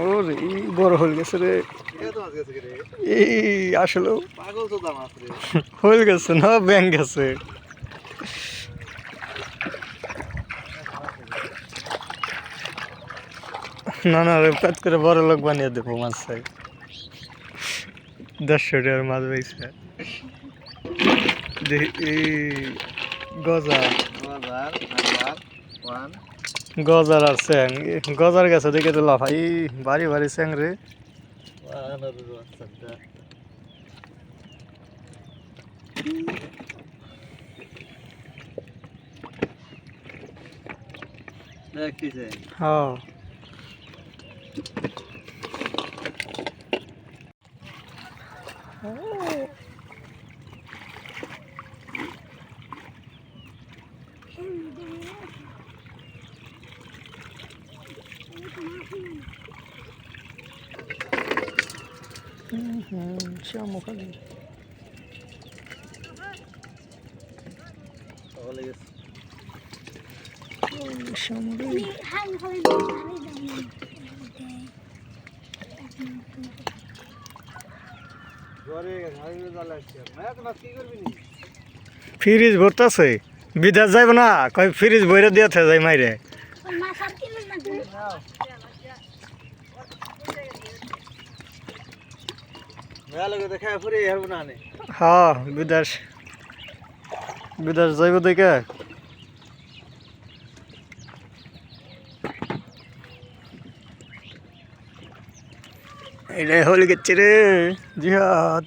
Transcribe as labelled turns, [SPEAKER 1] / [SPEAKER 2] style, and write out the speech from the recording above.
[SPEAKER 1] ওরে বড় গেছে রে। এই আসলে। হয়ে গেছে না ব্যাং গেছে। না না রে পেট করে বড় লোক বানিয়ে দেবো মাছ। চাই দেড়শো টাকার মাছ পাইছে গজা
[SPEAKER 2] ওয়ান
[SPEAKER 1] গজার আর স্যাং। গজার গেছে দেখে তো লাফাই। বাড়ি বাড়ি স্যাং রে। হ্যাঁ।
[SPEAKER 2] মাছ কি করবি নি
[SPEAKER 1] ফ্রিজ ভরতাছে বিদেশ যাইব না কই ফ্রিজ ভরে দিয়েছে যাই মাইরে হ্যাঁ বিদেশ। বিদেশ যাইব দেখে। এটাই হল গেছে রে জিহাদ।